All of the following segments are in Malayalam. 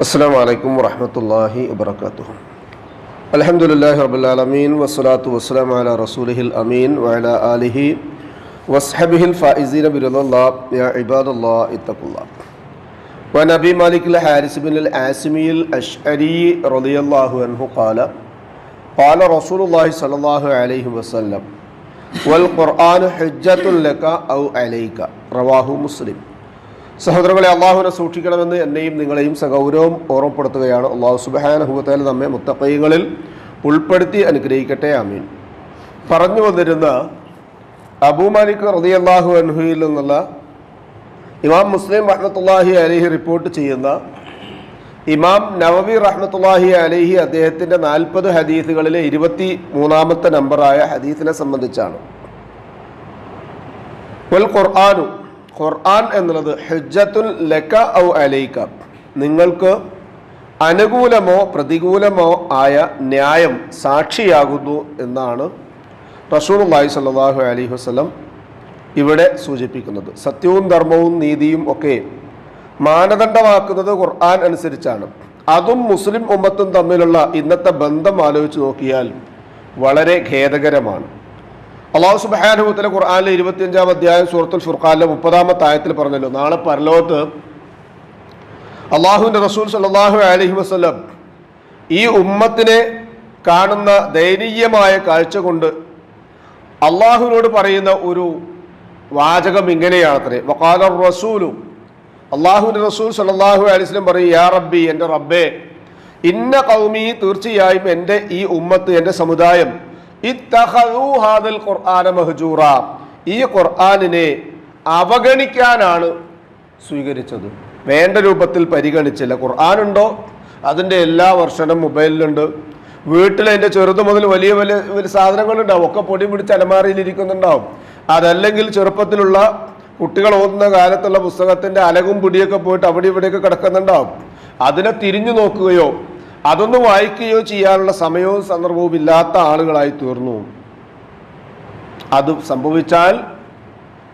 السلام عليكم ورحمة الله وبركاته الحمد لله رب العالمين والصلاة والسلام على رسوله الأمين وعلى آله وصحبه الفائزين برضا الله يا عباد الله اتقوا الله وعن أبي مالك الحارث بن العاصمي الأشعري رضي الله عنه قال قال رسول الله صلى الله عليه وسلم والقرآن حجة لك أو عليك رواه مسلم സഹോദരങ്ങളെ അള്ളാഹുവിനെ സൂക്ഷിക്കണമെന്ന് എന്നെയും നിങ്ങളെയും സഗൗരവം ഓർമ്മപ്പെടുത്തുകയാണ്. അള്ളാഹു സുബാനഹുബത്തേൽ നമ്മെ മുത്തക്കൈകളിൽ ഉൾപ്പെടുത്തി അനുഗ്രഹിക്കട്ടെ. ആമീൻ. പറഞ്ഞു വന്നിരുന്ന അബൂ മാലിക് റതി അള്ളാഹു അൻഹുയിൽ നിന്നുള്ള ഇമാം മുസ്ലിം റഹ്മത്തുല്ലാഹി അലഹി റിപ്പോർട്ട് ചെയ്യുന്ന ഇമാം നവവി റഹ്മത്തുല്ലാഹി അലഹി അദ്ദേഹത്തിന്റെ നാൽപ്പത് ഹദീസുകളിലെ ഇരുപത്തി മൂന്നാമത്തെ നമ്പറായ ഹദീസിനെ സംബന്ധിച്ചാണ്. ഖുർആാനു ഖുർആൻ എന്നുള്ളത് ഹിജ്ജത്തുൽ ലക്ക ഔ അലൈക്ക നിങ്ങൾക്ക് അനുകൂലമോ പ്രതികൂലമോ ആയ ന്യായം സാക്ഷിയാകുന്നു എന്നാണ് റസൂലുള്ളാഹി സ്വല്ലല്ലാഹു അലൈഹി വസ്ലം ഇവിടെ സൂചിപ്പിക്കുന്നത്. സത്യവും ധർമ്മവും നീതിയും ഒക്കെ മാനദണ്ഡമാക്കുന്നത് ഖുർആൻ അനുസരിച്ചാണ്. അതും മുസ്ലിം ഉമ്മത്തും തമ്മിലുള്ള ഇന്നത്തെ ബന്ധം ആലോചിച്ച് നോക്കിയാൽ വളരെ ഖേദകരമാണ്. അള്ളാഹു സുബാനുഭവത്തിലെ ഖുർആാനിലെ ഇരുപത്തിയഞ്ചാം അധ്യായം സൂറത്തുൽ ഫുർഖാനിലെ മുപ്പതാമത്തെ ആയത്തിൽ പറഞ്ഞല്ലോ. നാളെ പരലോകത്ത് അള്ളാഹുവിന്റെ റസൂൽ സല്ലാഹു അലഹി വസ്ലം ഈ ഉമ്മത്തിനെ കാണുന്ന ദയനീയമായ കാഴ്ച കൊണ്ട് അള്ളാഹുവിനോട് പറയുന്ന ഒരു വാചകം ഇങ്ങനെയാണത്രേ. വക്കാല റസൂലും അള്ളാഹുവിന്റെ റസൂൽ സല്ലാഹു അലൈസ്ലം പറയും യാ റബ്ബി എന്റെ റബ്ബേ ഇന്ന കൗമി തീർച്ചയായും എന്റെ ഈ ഉമ്മത്ത് എന്റെ സമുദായം മഹജൂറ. ഈ ഖുർആാനിനെ അവഗണിക്കാനാണ് സ്വീകരിച്ചത്. വേണ്ട രൂപത്തിൽ പരിഗണിച്ചില്ല. ഖുർആാനുണ്ടോ അതിന്റെ എല്ലാ വർഷനും മൊബൈലിലുണ്ട്. വീട്ടിൽ അതിന്റെ ചെറുത് മുതൽ വലിയ വലിയ വലിയ സാധനങ്ങളുണ്ടാവും. ഒക്കെ പൊടി പിടിച്ച് അലമാറിയിലിരിക്കുന്നുണ്ടാവും അതല്ലെങ്കിൽ ചെറുപ്പത്തിലുള്ള കുട്ടികൾ ഓതുന്ന കാലത്തുള്ള പുസ്തകത്തിന്റെ അലകും പൊടിയൊക്കെ പോയിട്ട് അവിടെ ഇവിടെയൊക്കെ കിടക്കുന്നുണ്ടാവും. അതിനെ തിരിഞ്ഞു നോക്കുകയോ അതൊന്ന് വായിക്കുകയോ ചെയ്യാനുള്ള സമയവും സന്ദർഭവും ഇല്ലാത്ത ആളുകളായി തീർന്നു. അത് സംഭവിച്ചാൽ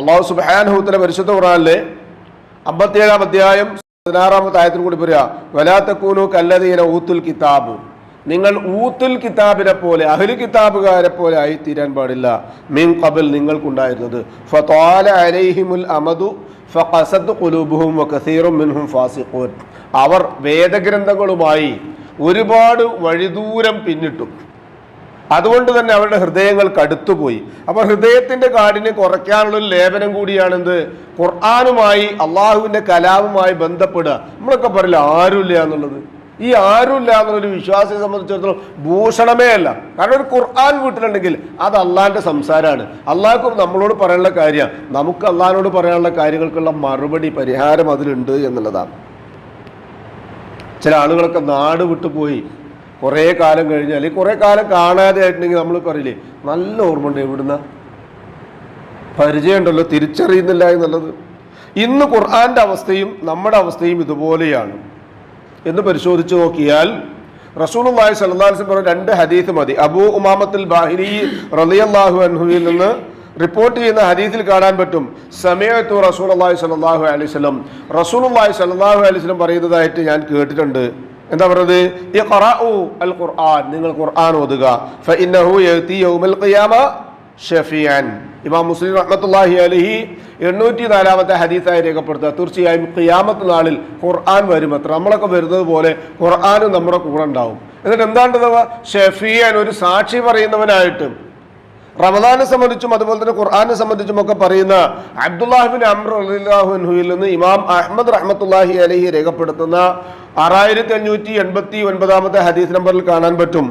അള്ളാഹു സുബാനുഹൂത്തിലെ പരിശുദ്ധ ഖുറാനിലെ അമ്പത്തിയേഴാം അധ്യായം പതിനാറാമത്തെ ആയത്തിൽ കൂടി പറയാ വലാത്തക്കൂനു കല്ലതീന ഊത്തുൽ കിതാബ്. നിങ്ങൾ ഊത്തുൽ കിതാബിനെ പോലെ അഹ്ലു കിതാബുകാരെ പോലെ ആയി തീരാൻ പാടില്ല. മീൻ കബിൽ നിങ്ങൾക്കുണ്ടായിരുന്നത് അലൈഹിമുൽ അമദു ഫാസിഖൂൻ. അവർ വേദഗ്രന്ഥങ്ങളുമായി ഒരുപാട് വഴിദൂരം പിന്നിട്ടു. അതുകൊണ്ട് തന്നെ അവരുടെ ഹൃദയങ്ങൾ കടുത്തുപോയി. അപ്പോൾ ഹൃദയത്തിന്റെ കാഠിന്യം കുറയ്ക്കാനുള്ള ഒരു ലേപനം കൂടിയാണെന്ത്? ഖുർആാനുമായി അള്ളാഹുവിന്റെ കലാവുമായി ബന്ധപ്പെടുക. നമ്മളൊക്കെ പറയില്ല ആരുമില്ല എന്നുള്ളത്? ഈ ആരുമില്ല എന്നുള്ളൊരു വിശ്വാസിയെ സംബന്ധിച്ചിടത്തോളം ഭൂഷണമേ അല്ല. കാരണം ഒരു ഖുർആൻ വീട്ടിലുണ്ടെങ്കിൽ അത് അള്ളാഹിന്റെ സംസാരമാണ് അള്ളാഹ്ക്കും നമ്മളോട് പറയാനുള്ള കാര്യമാണ് നമുക്ക് അള്ളാഹിനോട് പറയാനുള്ള കാര്യങ്ങൾക്കുള്ള മറുപടി പരിഹാരം അതിലുണ്ട് എന്നുള്ളതാണ്. ചില ആളുകളൊക്കെ നാട് വിട്ടുപോയി കുറേ കാലം കഴിഞ്ഞാൽ അല്ലെങ്കിൽ കുറേ കാലം കാണാതെ ആയിട്ടുണ്ടെങ്കിൽ നമ്മൾ പറയില്ലേ നല്ല ഓർമ്മ എവിടുന്ന? പരിചയമുണ്ടല്ലോ തിരിച്ചറിയുന്നില്ല എന്നുള്ളത്. ഇന്ന് ഖുർആാന്റെ അവസ്ഥയും നമ്മുടെ അവസ്ഥയും ഇതുപോലെയാണ്. എന്ന് പരിശോധിച്ച് നോക്കിയാൽ റസൂലുള്ളാഹി സ്വല്ലല്ലാഹു അലൈഹി വസല്ലം രണ്ട് ഹദീസ് മതി. അബൂ ഉമാമത്തുൽ ബാഹിരി റളിയല്ലാഹു അൻഹുവിൽ നിന്ന് റിപ്പോർട്ട് ചെയ്യുന്ന ഹദീസിൽ കാണാൻ പറ്റും സമയത്തു റസൂലുള്ളാഹി സ്വല്ലല്ലാഹു അലൈഹി വസല്ലം. റസൂലുള്ളാഹി സ്വല്ലല്ലാഹു അലൈഹി വസല്ലം പറയുന്നതായിട്ട് ഞാൻ കേട്ടിട്ടുണ്ട്. എന്താ പറയുന്നത് ഇഖ്റഉ അൽ ഖുർആൻ നിങ്ങൾ ഖുർആൻ ഓതുക. ഫഇന്നഹു ഖിയാമ ഇമാം മുസ്ലിം റഹ്മത്തുള്ളാഹി അലൈഹി എണ്ണൂറ്റി നാലാമത്തെ ഹദീസായി രേഖപ്പെടുത്തുക. തീർച്ചയായും ഖിയാമത്ത് നാളിൽ ഖുർആൻ വരും അത്ര. നമ്മളൊക്കെ വരുന്നത് പോലെ ഖുർആാനും നമ്മുടെ കൂടെ ഉണ്ടാവും. എന്നിട്ട് എന്താണ്ടത് ഷെഫിയാൻ ഒരു സാക്ഷി പറയുന്നവനായിട്ടും റമദാനെ സംബന്ധിച്ചും അതുപോലെ തന്നെ ഖുർആാനെ സംബന്ധിച്ചും ഒക്കെ പറയുന്ന അബ്ദുല്ലാഹിബിൻ അമ്ര നിന്ന് ഇമാം അഹമ്മദ് റഹ്മത്തുല്ലാഹി അലഹി രേഖപ്പെടുത്തുന്ന ആറായിരത്തി അഞ്ഞൂറ്റി എൺപത്തി ഒൻപതാമത്തെ ഹദീസ് നമ്പറിൽ കാണാൻ പറ്റും.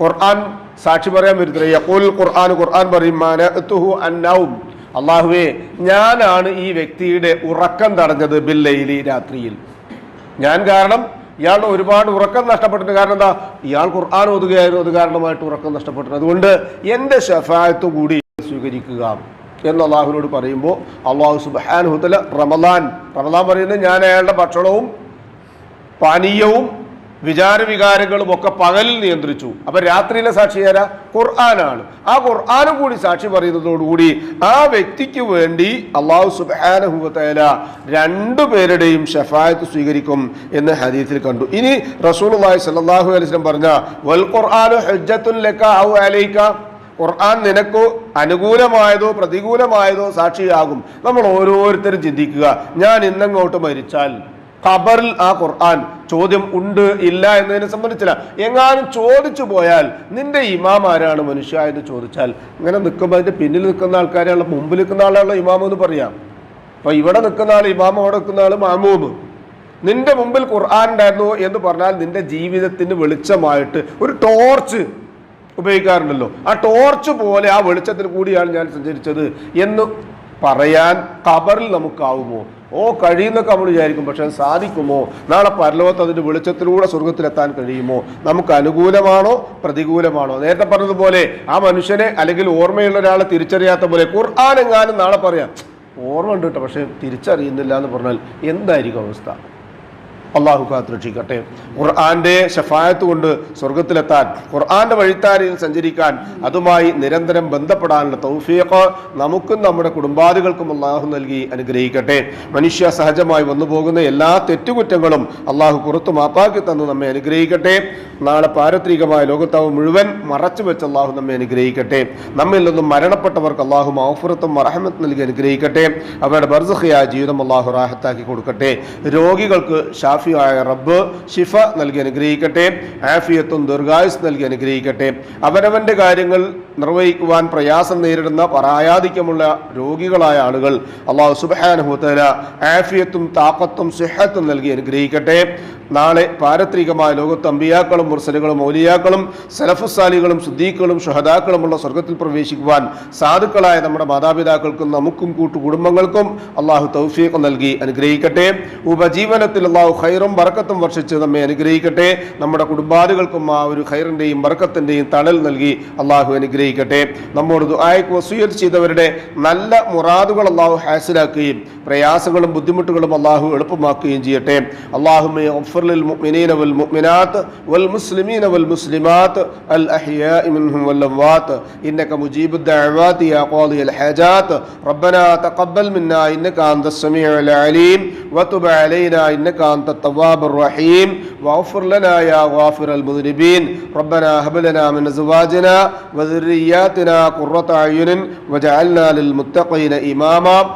ഖുർആൻ സാക്ഷി പറയാൻ വരുത്തില്ല യഖൂൽ ഖുർആൻ ഖുർആൻ പറയും അന്നാവും അന്നൗം അള്ളാഹുവേ ഞാനാണ് ഈ വ്യക്തിയുടെ ഉറക്കം തടഞ്ഞത് ബില്ലയിലി രാത്രിയിൽ. ഞാൻ കാരണം ഇയാളുടെ ഒരുപാട് ഉറക്കം നഷ്ടപ്പെട്ടിട്ട് കാരണം എന്താ? ഇയാൾ ഖുർആൻ ഓതുകയായിരുന്നു അത് കാരണമായിട്ട് ഉറക്കം നഷ്ടപ്പെട്ടു അതുകൊണ്ട് എന്റെ ഷഫായത്ത് കൂടി സ്വീകരിക്കുക എന്ന് അള്ളാഹുവിനോട് പറയുമ്പോൾ അള്ളാഹു സുബാൻ ഹുത്തല റമദാൻ റമദാൻ പറയുന്നത് ഞാൻ അയാളുടെ ഭക്ഷണവും പാനീയവും വിചാര വികാരങ്ങളും ഒക്കെ പകലിൽ നിയന്ത്രിച്ചു. അപ്പൊ രാത്രിയിലെ സാക്ഷി ആരാ? ഖുർആനാണ്. ആ ഖുർആാനും കൂടി സാക്ഷി പറയുന്നതോടുകൂടി ആ വ്യക്തിക്ക് വേണ്ടി അള്ളാഹു സുബാനഹുല രണ്ടുപേരുടെയും ഷഫായത്ത് സ്വീകരിക്കും എന്ന് ഹദീത്തിൽ കണ്ടു. ഇനി റസൂൽ സല്ലാഹു അലൈഹി വസല്ലം പറഞ്ഞ വൽ ഖുർആാനു ഹജ്ജത്തുൻ ലക ഔ ഖുർആൻ നിനക്ക് അനുകൂലമായതോ പ്രതികൂലമായതോ സാക്ഷിയാകും. നമ്മൾ ഓരോരുത്തരും ചിന്തിക്കുക ഞാൻ ഇന്നങ്ങോട്ട് മരിച്ചാൽ ഖബറിൽ ആ ഖുർആൻ ചോദ്യം ഉണ്ട് ഇല്ല എന്നതിനെ സംബന്ധിച്ചില്ല. എങ്ങാനും ചോദിച്ചു പോയാൽ നിന്റെ ഇമാം ആരാണ് മനുഷ്യ എന്ന് ചോദിച്ചാൽ ഇങ്ങനെ നിൽക്കുമ്പോൾ അതിന്റെ പിന്നിൽ നിൽക്കുന്ന ആൾക്കാരെയുള്ള മുമ്പിൽ നിൽക്കുന്ന ആളാണല്ലോ ഇമാം എന്ന് പറയാം. അപ്പൊ ഇവിടെ നിൽക്കുന്ന ആൾ ഇമാം അവിടെ നിൽക്കുന്ന ആൾ മാമൂമ് നിന്റെ മുമ്പിൽ ഖുർആൻ ഉണ്ടായിരുന്നു എന്ന് പറഞ്ഞാൽ നിന്റെ ജീവിതത്തിന് വെളിച്ചമായിട്ട് ഒരു ടോർച്ച് ഉപയോഗിക്കാറുണ്ടല്ലോ. ആ ടോർച്ച് പോലെ ആ വെളിച്ചത്തിൽ കൂടിയാണ് ഞാൻ സഞ്ചരിച്ചത് എന്ന് പറയാൻ ഖബറിൽ നമുക്കാവുമോ? ഓ കഴിയുന്നൊക്കെ നമ്മൾ വിചാരിക്കും പക്ഷെ സാധിക്കുമോ? നാളെ പരലോകത്ത് അതിന്റെ വെളിച്ചത്തിലൂടെ സ്വർഗത്തിലെത്താൻ കഴിയുമോ? നമുക്ക് അനുകൂലമാണോ? പ്രതികൂലമാണോ? നേരത്തെ പറഞ്ഞതുപോലെ ആ മനുഷ്യനെ അല്ലെങ്കിൽ ഓർമ്മയുള്ള ഒരാളെ തിരിച്ചറിയാത്ത പോലെ ഖുർആാനെങ്ങാനും നാളെ പറയാം. ഓർമ്മ ഉണ്ട് കേട്ടോ പക്ഷെ തിരിച്ചറിയുന്നില്ല എന്ന് പറഞ്ഞാൽ എന്തായിരിക്കും അവസ്ഥ? അള്ളാഹു കാത്തുരക്ഷിക്കട്ടെ. ഖുർആന്റെ ഷഫായത്ത് കൊണ്ട് സ്വർഗത്തിലെത്താൻ ഖുർആന്റെ വഴിത്താരയിൽ സഞ്ചരിക്കാൻ അതുമായി നിരന്തരം ബന്ധപ്പെടാനുള്ള തൗഫീഖ് നമുക്കും നമ്മുടെ കുടുംബാദികൾക്കും അള്ളാഹു നൽകി അനുഗ്രഹിക്കട്ടെ. മനുഷ്യ സഹജമായി വന്നു പോകുന്ന എല്ലാ തെറ്റുകുറ്റങ്ങളും അള്ളാഹു പുറത്തു മാപ്പാക്കി തന്ന് നമ്മെ അനുഗ്രഹിക്കട്ടെ. നാളെ പാരത്രികമായ ലോകത്താവ് മുഴുവൻ മറച്ചു വെച്ച് അള്ളാഹു നമ്മെ അനുഗ്രഹിക്കട്ടെ. നമ്മിൽ നിന്നും മരണപ്പെട്ടവർക്ക് അള്ളാഹു മൗഫുറത്തും മറഹമത്ത് നൽകി അനുഗ്രഹിക്കട്ടെ. അവരുടെ ബർസഖിയായ ജീവിതം അള്ളാഹു റാഹത്താക്കി കൊടുക്കട്ടെ. രോഗികൾക്ക് ഷാഫിയായ റബ്ബ് ഷിഫ നൽകി അനുഗ്രഹിക്കട്ടെ ആഫിയത്തും ദീർഘായുസ് നൽകി അനുഗ്രഹിക്കട്ടെ. അവനവന്റെ കാര്യങ്ങൾ നിർവഹിക്കുവാൻ പ്രയാസം നേരിടുന്ന പരായാധിക്യമുള്ള രോഗികളായ ആളുകൾ അള്ളാഹു സുബാനുഹുത്തല ആഫിയത്തും താക്കത്തും സിഹത്തും നൽകി അനുഗ്രഹിക്കട്ടെ. നാളെ പാരത്രികമായ ലോകത്ത് അമ്പിയാക്കളും മുർസലുകളും മൗലിയാക്കളും സലഫുസാലികളും സുദ്ദീഖുകളും ഷഹദാക്കളുമുള്ള സ്വർഗത്തിൽ പ്രവേശിക്കുവാൻ സാധുക്കളായ നമ്മുടെ മാതാപിതാക്കൾക്കും നമുക്കും കൂട്ടു കുടുംബങ്ങൾക്കും അള്ളാഹു തൗഫീഖ് നൽകി അനുഗ്രഹിക്കട്ടെ. ഉപജീവനത്തിൽ അള്ളാഹു ഖൈറും വറക്കത്തും വർഷിച്ച് നമ്മെ അനുഗ്രഹിക്കട്ടെ. നമ്മുടെ കുടുംബാദികൾക്കും ആ ഒരു ഖൈറിന്റെയും വറക്കത്തിന്റെയും തണൽ നൽകി അള്ളാഹു അനുഗ്രഹിക്കട്ടെ. നമ്മോട് ദുആയ്ക്ക് വസൂയൽ ചെയ്തവരുടെ നല്ല മുറാദുകൾ അള്ളാഹു ഹാസിലാക്കുകയും പ്രയാസങ്ങളും ബുദ്ധിമുട്ടുകളും അള്ളാഹു എളുപ്പമാക്കുകയും ചെയ്യട്ടെ. അള്ളാഹുമേ اغفر للمؤمنين والمؤمنات والمسلمين والمسلمات الأحياء منهم والأموات إنك مجيب الدعوات يا قاضي الحاجات ربنا تقبل منا إنك أنت السميع العليم وتب علينا إنك أنت التواب الرحيم واغفر لنا يا غافر المذنبين ربنا هب لنا من أزواجنا وذرياتنا قرة أعين وجعلنا للمتقين إماما